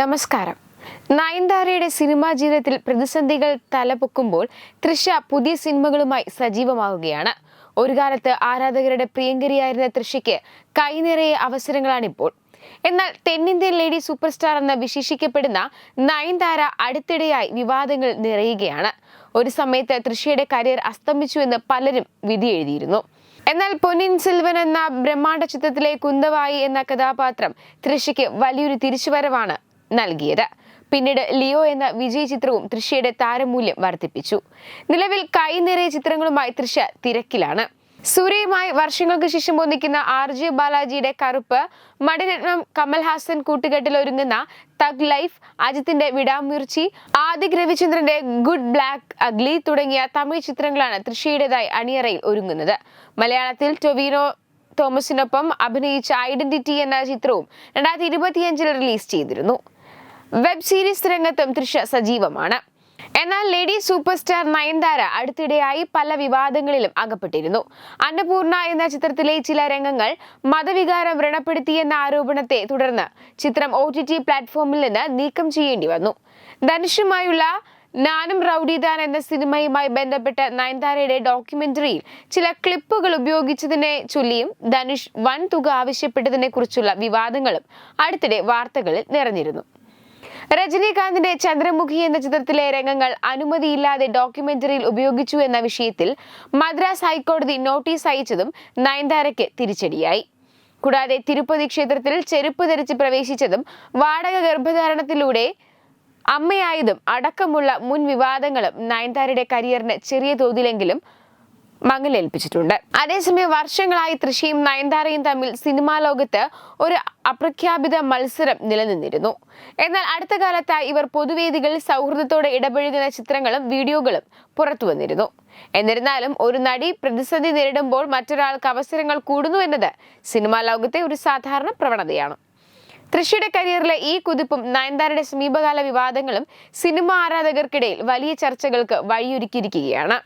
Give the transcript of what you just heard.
നമസ്കാരം. നയൻതാരയുടെ സിനിമാ ജീവിതത്തിൽ പ്രതിസന്ധികൾ തലപൊക്കുമ്പോൾ തൃഷ പുതിയ സിനിമകളുമായി സജീവമാവുകയാണ്. ഒരു കാലത്ത് ആരാധകരുടെ പ്രിയങ്കരിയായിരുന്ന തൃഷയ്ക്ക് കൈനിറയെ അവസരങ്ങളാണിപ്പോൾ. എന്നാൽ തെന്നിന്ത്യൻ ലേഡി സൂപ്പർ സ്റ്റാർ എന്ന് വിശേഷിക്കപ്പെടുന്ന നയൻതാര അടുത്തിടെയായി വിവാദങ്ങൾ നിറയുകയാണ്. ഒരു സമയത്ത് തൃഷയുടെ കരിയർ അസ്തമിച്ചു എന്ന് പലരും വിധി എഴുതിയിരുന്നു. എന്നാൽ പൊന്നിൻ സെൽവൻ എന്ന ബ്രഹ്മാണ്ഡ ചിത്രത്തിലെ കുന്തവായി എന്ന കഥാപാത്രം തൃഷയ്ക്ക് വലിയൊരു തിരിച്ചുവരവാണ് നൽകിയത്. പിന്നീട് ലിയോ എന്ന വിജയ് ചിത്രവും തൃഷയുടെ താരമൂല്യം വർദ്ധിപ്പിച്ചു. നിലവിൽ കൈ നിറയെ ചിത്രങ്ങളുമായി തൃഷ തിരക്കിലാണ്. സൂര്യയുമായി വർഷങ്ങൾക്ക് ശേഷം ഒന്നിക്കുന്ന ആർ ജെ ബാലാജിയുടെ കറുപ്പ് മടിരത്നം കമൽഹാസൻ കൂട്ടുകെട്ടിൽ ഒരുങ്ങുന്ന തഗ് ലൈഫ് അജിത്തിന്റെ വിടാമുയർച്ചി ആദിക് രവിചന്ദ്രന്റെ ഗുഡ് ബ്ലാക്ക് അഗ്ലി തുടങ്ങിയ തമിഴ് ചിത്രങ്ങളാണ് തൃഷയുടേതായി അണിയറയിൽ ഒരുങ്ങുന്നത്. മലയാളത്തിൽ ടൊവീനോ തോമസിനൊപ്പം അഭിനയിച്ച ഐഡന്റിറ്റി എന്ന ചിത്രവും രണ്ടായിരത്തി ഇരുപത്തിയഞ്ചിൽ റിലീസ് ചെയ്തിരുന്നു. വെബ് സീരീസ് രംഗത്തും തൃഷ സജീവമാണ്. എന്നാൽ ലേഡി സൂപ്പർ സ്റ്റാർ നയൻതാര അടുത്തിടെയായി പല വിവാദങ്ങളിലും അകപ്പെട്ടിരുന്നു. അന്നപൂർണ എന്ന ചിത്രത്തിലെ ചില രംഗങ്ങൾ മതവികാരം വ്രണപ്പെടുത്തിയെന്ന ആരോപണത്തെ തുടർന്ന് ചിത്രം ഒ പ്ലാറ്റ്ഫോമിൽ നിന്ന് നീക്കം ചെയ്യേണ്ടി വന്നു. ധനുഷുമായുള്ള നാനും റൌഡിദാൻ എന്ന സിനിമയുമായി ബന്ധപ്പെട്ട നയൻതാരയുടെ ഡോക്യുമെന്ററിയിൽ ചില ക്ലിപ്പുകൾ ഉപയോഗിച്ചതിനെ ചൊല്ലിയും ധനുഷ് വൻ തുക ആവശ്യപ്പെട്ടതിനെ കുറിച്ചുള്ള വിവാദങ്ങളും അടുത്തിടെ വാർത്തകളിൽ നിറഞ്ഞിരുന്നു. രജനീകാന്തിന്റെ ചന്ദ്രമുഖി എന്ന ചിത്രത്തിലെ രംഗങ്ങൾ അനുമതിയില്ലാതെ ഡോക്യുമെന്ററിയിൽ ഉപയോഗിച്ചു എന്ന വിഷയത്തിൽ മദ്രാസ് ഹൈക്കോടതി നോട്ടീസ് അയച്ചതും നയൻതാരയ്ക്ക് തിരിച്ചടിയായി. കൂടാതെ തിരുപ്പതി ക്ഷേത്രത്തിൽ ചെരുപ്പ് ധരിച്ച് പ്രവേശിച്ചതും വാടക ഗർഭധാരണത്തിലൂടെ അമ്മയായതും അടക്കമുള്ള മുൻ വിവാദങ്ങളും നയൻതാരയുടെ കരിയറിന് ചെറിയ തോതിലെങ്കിലും മങ്ങലേൽപ്പിച്ചിട്ടുണ്ട് അതേസമയം വർഷങ്ങളായി തൃശയും നയൻതാരയും തമ്മിൽ സിനിമാ ലോകത്ത് ഒരു അപ്രഖ്യാപിത മത്സരം നിലനിന്നിരുന്നു. എന്നാൽ അടുത്ത കാലത്തായി ഇവർ പൊതുവേദികളിൽ സൗഹൃദത്തോടെ ഇടപഴകുന്ന ചിത്രങ്ങളും വീഡിയോകളും പുറത്തു വന്നിരുന്നു. എന്നിരുന്നാലും ഒരു നടി പ്രതിസന്ധി നേരിടുമ്പോൾ മറ്റൊരാൾക്ക് അവസരങ്ങൾ കൂടുന്നു എന്നത് സിനിമാ ലോകത്തെ ഒരു സാധാരണ പ്രവണതയാണ്. തൃശയുടെ കരിയറിലെ ഈ കുതിപ്പും നയൻതാരയുടെ സമീപകാല വിവാദങ്ങളും സിനിമാ ആരാധകർക്കിടയിൽ വലിയ ചർച്ചകൾക്ക് വഴിയൊരുക്കിയിരിക്കുകയാണ്.